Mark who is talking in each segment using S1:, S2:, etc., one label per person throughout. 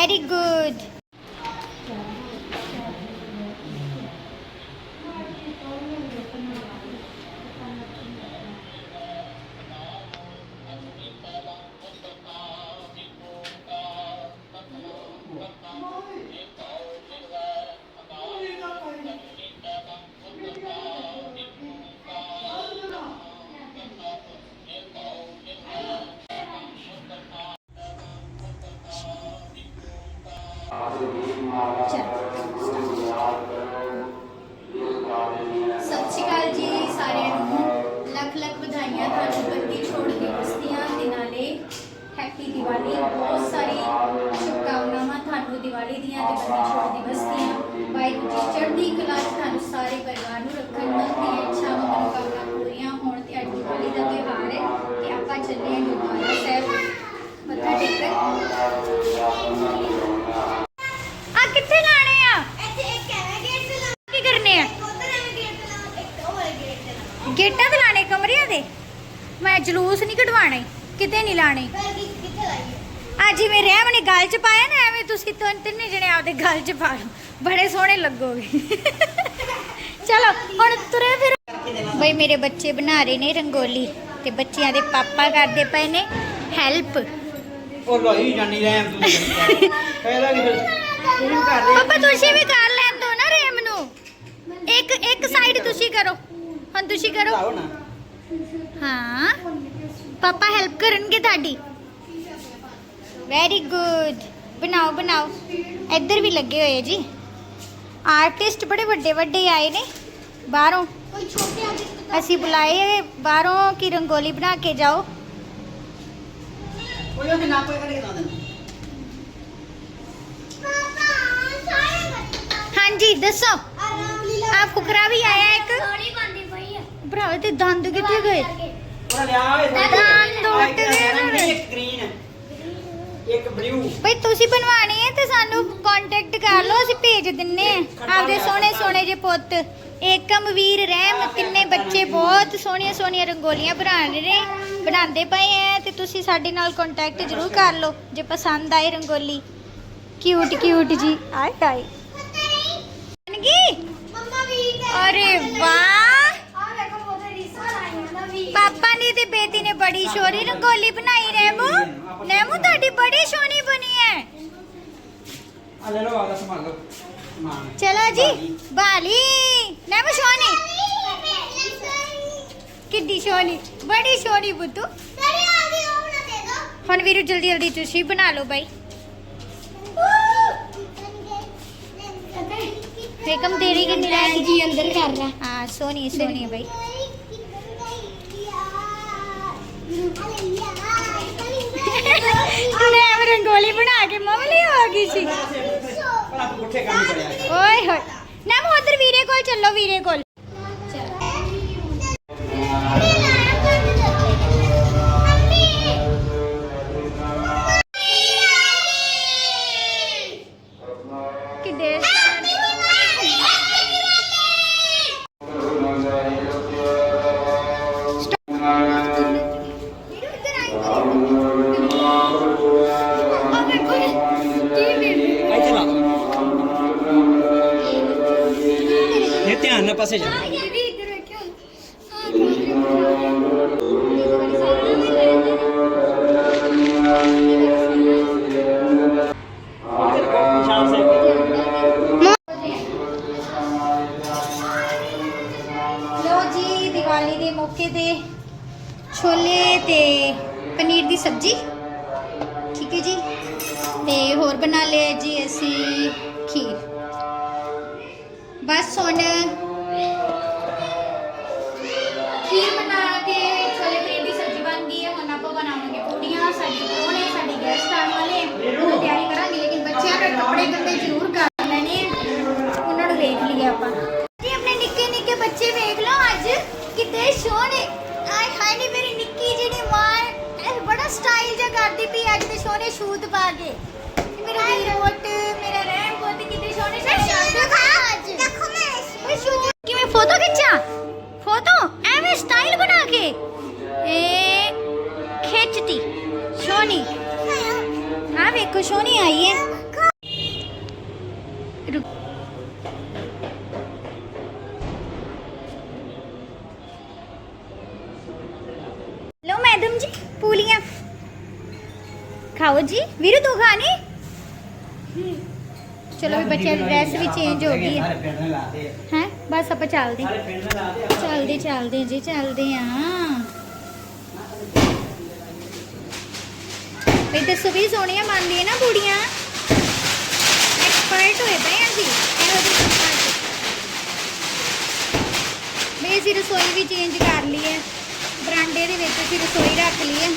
S1: Very good ਸਤਿ ਸ਼੍ਰੀ ਅਕਾਲ ਜੀ ਸਾਰਿਆਂ ਨੂੰ। ਲੱਖ ਲੱਖ ਵਧਾਈਆਂ ਤੁਹਾਨੂੰ ਬੰਦੀ ਛੋੜ ਦਿਵਸ ਦੀਆਂ ਤੇ ਨਾਲੇ। ਹੈਪੀ ਦੀਵਾਲੀ। ਬਹੁਤ ਸਾਰੀ ਸ਼ੁਭਕਾਮਨਾਵਾਂ ਤੁਹਾਨੂੰ ਦੀਵਾਲੀ ਦੀਆਂ ਤੇ ਬੰਦੀ ਛੋੜ ਦਿਵਸ ਦੀਆਂ। ਵਾਹਿਗੁਰੂ ਜੀ ਚੜ੍ਹਦੀ ਕਲਾ ਤੁਹਾਨੂੰ ਸਾਰੇ ਮੈਂ ਜਲੂਸ ਨਹੀਂ ਕਢਵਾਣੇ ਕਿਤੇ ਨਹੀਂ ਲਾਣੇ ਆ ਜਿਵੇਂ ਰਹਿਮ ਨੇ ਗਲ ਚ ਪਾਇਆ ਨਾ ਐਵੇਂ ਤੁਸੀਂ ਤਿੰਨ ਤਿੰਨੇ ਜਣੇ ਆਪਦੇ ਗਲ ਚ ਪਾ ਲਓ। ਬੜੇ ਸੋਹਣੇ ਲੱਗੋਗੇ। ਚਲੋ ਹੁਣ ਤੁਰੇ ਫਿਰ। ਬਈ ਮੇਰੇ ਬੱਚੇ ਬਣਾ ਰਹੇ ਨੇ ਰੰਗੋਲੀ ਤੇ ਬੱਚਿਆਂ ਦੇ ਪਾਪਾ ਕਰਦੇ ਪਏ ਨੇ ਹੈਲਪ।
S2: ਉਹ ਲੋਈ ਜਾਨੀ ਰਹਿਮ ਤੂੰ। ਕੀ ਤੂੰ ਕਰ ਦੇ
S1: ਪਾਪਾ ਤੁਸੀਂ ਵੀ ਕਰ ਲੈਣ ਦੋ ਨਾ ਰੇਮ ਨੂੰ। ਇੱਕ ਇੱਕ ਸਾਈਡ ਤੁਸੀਂ ਕਰੋ। ਹੁਣ ਤੁਸੀਂ ਕਰੋ।
S2: ਆਓ ਨਾ
S1: ਹਾਂ ਪਾਪਾ ਹੈਲਪ ਕਰਨਗੇ ਤੁਹਾਡੀ ਵੈਰੀ ਗੁੱਡ ਬਣਾਓ ਬਣਾਓ ਇੱਧਰ ਵੀ ਲੱਗੇ ਹੋਏ ਆ ਜੀ ਆਰਟਿਸਟ ਬੜੇ ਵੱਡੇ ਵੱਡੇ ਆਏ ਨੇ ਬਾਹਰੋਂ
S3: ਕੋਈ ਛੋਟੇ ਆਦਿ
S1: ਅਸੀਂ ਬੁਲਾਏ ਬਾਹਰੋਂ ਕਿ ਰੰਗੋਲੀ ਬਣਾ ਕੇ ਜਾਓ
S2: ਕੋਈ ਉਹ
S1: ਭਰਾਵੇ ਤੇ ਦੰਦ ਕਿੱਥੇ ਗਏ?
S2: ਉਹ ਲਿਆ ਇਹ
S1: ਦੰਦ ਟੁੱਟ ਗਏ ਨਾ ਮੇਰੇ।
S2: ਇੱਕ ਗ੍ਰੀਨ ਇੱਕ ਬਲੂ।
S1: ਬਈ ਤੁਸੀਂ ਬਣਵਾਣੀ ਹੈ ਤੇ ਸਾਨੂੰ ਕੰਟੈਕਟ ਕਰ ਲਓ ਅਸੀਂ ਭੇਜ ਦਿੰਨੇ ਆ। ਆਪਦੇ ਸੋਹਣੇ ਸੋਹਣੇ ਜੇ ਪੁੱਤ। ਏਕਮ ਵੀਰ ਰਹਿਮ ਤਿੰਨੇ ਬੱਚੇ ਬਹੁਤ ਸੋਹਣੀਆਂ ਸੋਹਣੀਆਂ ਰੰਗੋਲੀਆਂ ਬਣਾ ਰਹੇ ਨੇ ਬਣਾਉਂਦੇ ਪਏ ਐ ਤੇ ਤੁਸੀਂ ਸਾਡੇ ਨਾਲ ਕੰਟੈਕਟ ਜ਼ਰੂਰ ਕਰ ਲਓ ਜੇ ਪਸੰਦ ਆਏ ਰੰਗੋਲੀ। ਕਿਊਟ ਕਿਊਟ ਜੀ। ਆਏ ਆਏ। ਬਣ ਗਈ
S3: ਮੰਮਾ ਵੀ
S1: ਅਰੇ ਵਾਹ
S3: ਆ ਵੇਖੋ ਉਹਦੇ ਰੀਸਾ ਲਾਈਆਂ ਦਾ ਵੀ
S1: ਪਾਪਾ ਨੇ ਤੇ ਬੇਟੀ ਨੇ ਬੜੀ ਸੋਹਣੀ ਰੰਗੋਲੀ ਬਣਾਈ ਰੈਮੂ ਨੈਮੂ ਤੁਹਾਡੀ ਬੜੀ ਸੋਹਣੀ ਬਣੀ ਹੈ
S2: ਆ ਲੈ ਲਓ ਆ ਸੰਭਾਲ ਲਓ। ਮਾਂ
S1: ਚਲੋ ਜੀ ਬਾਲੀ। ਨੈਮੂ ਸੋਹਣੀ। ਕਿੱਡੀ ਸੋਹਣੀ ਬੜੀ ਸੋਹਣੀ ਬੁੱਧੂ।
S3: ਤੇਰੇ ਆ ਗਈ ਉਹ ਨਾ ਦੇ ਦੋ
S1: ਹੁਣ ਵੀਰੂ ਜਲਦੀ ਜਲਦੀ ਤੁਸੀਂ ਬਣਾ ਲਓ ਬਾਈ। ਏਕਮ ਤੇਰੀ ਕਿੰਨੀ ਰਹਿ ਗਈ?
S3: ਜੀ ਅੰਦਰ ਕਰ ਰਹਾ
S1: ਹਾਂ ਸੋਹਣੀ ਸੋਹਣੀ ਹੈ ਬਾਈ। ਰੰਗੋਲੀ ਬਣਾ ਕੇ ਮਮਲੀ ਹੋ ਗਈ ਸੀ। ਓਏ ਹੋਏ। ਨੈਮ ਉਧਰ ਵੀਰੇ ਕੋਲ ਚੱਲੋ ਵੀਰੇ ਕੋਲ।
S2: ਪਾਸੇ ਜਾ।
S1: ਲੋ ਜੀ ਦੀਵਾਲੀ ਦੇ ਮੌਕੇ ਤੇ ਛੋਲੇ ਤੇ ਪਨੀਰ ਦੀ ਸਬਜ਼ੀ। ਠੀਕ ਹੈ ਜੀ। ਤੇ ਹੋਰ ਬਣਾ ਲਿਆ ਜੀ ਅਸੀਂ ਖੀਰ। ਬਸ ਹੁਣ ਦੀ ਪੀ ਅੱਜ ਦੇ ਸੋਹਣੇ ਸ਼ੂਤ ਪਾ ਕੇ ਮੇਰਾ ਵੀਰੋਟ ਮੇਰਾ ਰਹਿਣ ਬਹੁਤ ਕਿਤੇ ਸੋਹਣੇ ਸੋਹਣੇ ਅੱਜ
S3: ਦੇਖੋ ਮੈਂ
S1: ਸ਼ੂਟ ਕਿਵੇਂ ਫੋਟੋ ਖਿੱਚਾਂ ਫੋਟੋ ਐਵੇਂ ਸਟਾਈਲ ਬਣਾ ਕੇ ਏ ਖਿੱਚਤੀ ਸੋਹਣੀ ਆ ਵੇਖੋ ਸੋਹਣੀ ਆਈ ਹੈ लो मैडम जी पूलियाँ ਖਾਓ ਜੀ। ਵੀਰੂ ਤੂੰ ਖਾਣੀ? ਚਲੋ ਵੀ ਬੱਚਿਆਂ ਦੀ ਡਰੈਸ ਵੀ ਚੇਂਜ ਹੋ ਗਈ ਹੈ। ਹੈ? ਬਸ ਆਪਾਂ ਚੱਲਦੇ ਚੱਲਦੇ ਚੱਲਦੇ ਜੀ ਚੱਲਦੇ ਆ ਵੀ ਤੇ ਸੁਭੀ ਸੋਹਣੀਆਂ ਮੰਨਦੀ ਨਾ ਕੁੜੀਆਂ ਐਕਸਪਰਟ ਹੋਏ ਪਏ ਅਸੀਂ ਇਹੋ ਜਿਹੇ ਕੰਮਾਂ 'ਚ। ਵੀ ਰਸੋਈ ਵੀ ਚੇਂਜ ਕਰ ਲਈ ਹੈ। ਬਰਾਂਡੇ ਦੇ ਵਿੱਚ ਅਸੀਂ ਰਸੋਈ ਰੱਖ ਲਈ ਹੈ।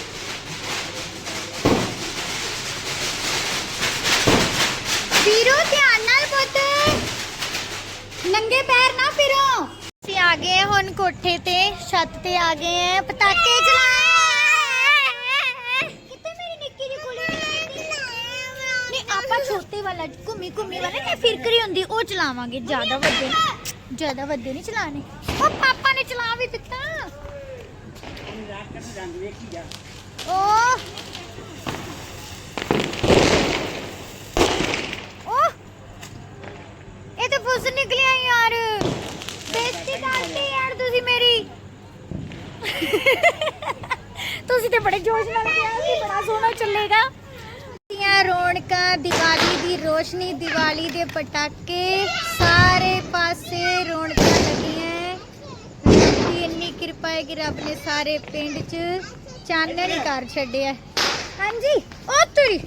S1: ਕੋਠੇ ਤੇ ਛੱਤ ਤੇ ਆ ਗਏ ਆ ਪਟਾਕੇ ਚਲਾ ਕਿੱਥੇ ਮੇਰੀ ਨਿੱਕੀ ਜਿਹੀ ਕੁੜੀ ਨਹੀਂ ਆਪਾਂ ਛੋਟੇ ਵਾਲਾ ਘੁੰਮੀ ਘੁੰਮੀ ਵਾਲਾ ਨਹੀਂ ਫਿਰਕਰੀ ਹੁੰਦੀ ਉਹ ਚਲਾਵਾਂਗੇ ਜ਼ਿਆਦਾ ਵੱਡੇ ਜ਼ਿਆਦਾ ਵੱਡੇ ਨਹੀਂ ਚਲਾਣੇ ਉਹ ਪਾਪਾ ਨੇ ਚਲਾ ਵੀ ਦਿੱਤਾ ਉਹ ਉਹ ਇਹ ਤਾਂ ਫੁੱਸ ਨਿਕਲਿਆ ਯਾਰ ਬੇਇੱਜ਼ਤੀ ਕਰਤੀ ਯਾਰ ਤੁਸੀਂ ਮੇਰੀ ਤੁਸੀਂ ਤੇ ਬੜੇ ਜੋਸ਼ ਨਾਲ ਕਿਹਾ ਸੀ ਬੜਾ ਸੋਹਣਾ ਚੱਲੇਗਾ। ਦੀਆਂ ਰੌਣਕਾਂ ਦੀਵਾਲੀ ਦੀ ਰੋਸ਼ਨੀ ਦੀਵਾਲੀ ਦੇ ਪਟਾਕੇ ਸਾਰੇ ਪਾਸੇ ਰੌਣਕਾਂ ਲੱਗੀਆਂ ਦੀ ਇੰਨੀ ਕਿਰਪਾ ਹੈ ਕਿ ਰੱਬ ਨੇ ਸਾਰੇ ਪਿੰਡ 'ਚ ਚਾਨਣ ਕਰ ਛੱਡਿਆ। ਹਾਂਜੀ ਉਹ ਤੁਰੀ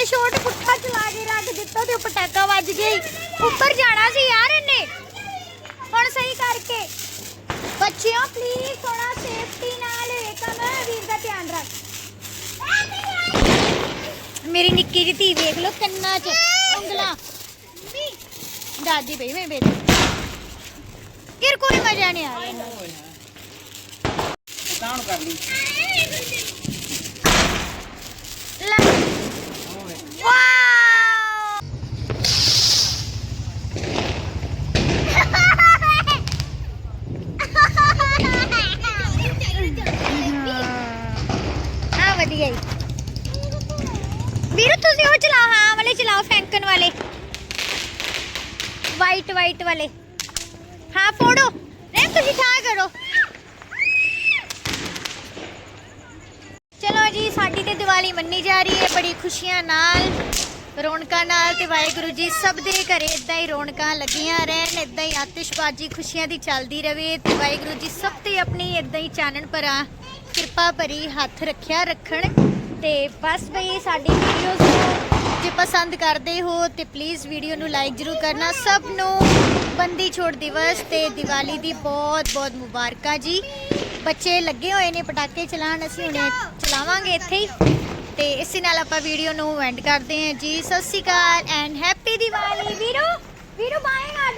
S1: ਨਾਲੇ ਸ਼ੋਟ ਪੁੱਠਾ ਚਲਾ ਕੇ ਰੱਖ ਦਿੱਤਾ ਤੇ ਉਹ ਪਟਾਕਾ ਵੱਜ ਗਿਆ ਉੱਪਰ ਜਾਣਾ ਸੀ ਯਾਰ ਇਹਨੇ। ਹੁਣ ਸਹੀ ਕਰਕੇ। ਬੱਚਿਓ ਪਲੀਜ਼ ਥੋੜਾ ਸੇਫਟੀ ਨਾਲ ਏਕਮ ਵੀਰ ਦਾ ਧਿਆਨ ਰੱਖ। ਮੇਰੀ ਨਿੱਕੀ ਜਿਹੀ ਧੀ ਵੇਖ ਲਓ ਕੰਨਾਂ 'ਚ ਉਂਗਲਾਂ। ਦਾਦੀ ਬਈ ਮੈਂ ਬੇਟੀ ਕਿਰ ਕੋਈ ਮਜ਼ਾ ਨਹੀਂ ਆ ਰਿਹਾ
S2: ਤਾਂ ਕਰ ਲਈ
S1: ਲੈ ਵਾਓ ਆ ਵਧੀਆ ਈ ਵੀਰ ਤੁਸੀਂ ਉਹ ਚਲਾਓ ਹਾਂ ਵਾਲੇ ਚਲਾਓ ਫੈਂਕਣ ਵਾਲੇ ਵਾਈਟ ਵਾਈਟ ਵਾਲੇ। ਹਾਂ, ਫੋੜੋ। ਨਹੀਂ, ਤੁਸੀਂ ਠਾ ਕਰੋ। ਚਲੋ ਜੀ, ਸਾਡੀ ਤੇ ਦੀਵਾਲੀ ਮੰਨੀ ਜਾ ਰਹੀ ਹੈ, ਬੜੀ ਖੁਸ਼ੀਆਂ ਨਾਲ, ਰੌਣਕਾਂ ਨਾਲ ਤੇ ਵਾਹਿਗੁਰੂ ਜੀ ਸਭ ਦੇ ਘਰੇ ਇਦਾਂ ਹੀ ਰੌਣਕਾਂ ਲੱਗੀਆਂ ਰਹਿਣ ਇਦਾਂ ਹੀ ਆਤਿਸ਼ਬਾਜ਼ੀ ਖੁਸ਼ੀਆਂ ਦੀ ਚੱਲਦੀ ਰਵੇ ਤੇ ਵਾਹਿਗੁਰੂ ਜੀ ਸਭ ਤੇ ਆਪਣੀ ਇਦਾਂ ਹੀ ਚਾਨਣ ਭਰਾ, ਕਿਰਪਾ ਭਰੀ ਹੱਥ ਰੱਖਿਆ ਰੱਖਣ ਤੇ ਬਸ ਬਈ ਸਾਡੀ ਵੀਡੀਓਜ਼ ਨੂੰ ਜੇ ਪਸੰਦ ਕਰਦੇ ਹੋ ਤੇ ਪਲੀਜ਼ ਵੀਡੀਓ ਨੂੰ ਲਾਈਕ ਜ਼ਰੂਰ ਕਰਨਾ। ਸਭ ਨੂੰ ਬੰਦੀ ਛੋੜ ਦਿਵਸ ਤੇ ਦੀਵਾਲੀ ਦੀ ਬਹੁਤ ਬਹੁਤ ਮੁਬਾਰਕਾਂ ਜੀ। ਬੱਚੇ ਲੱਗੇ ਹੋਏ ਨੇ ਪਟਾਕੇ ਚਲਾਉਣ, ਅਸੀਂ ਹੁਣੇ ਚਲਾਵਾਂਗੇ ਇੱਥੇ ਹੀ। ਤੇ ਇਸੇ ਨਾਲ ਆਪਾਂ ਵੀਡੀਓ ਨੂੰ ਐਂਡ ਕਰਦੇ ਹਾਂ ਜੀ। Sat Sri Akal and happy Diwali. ਵੀਰੋ ਵੀਰੋ ਬਾਏ ਨਾ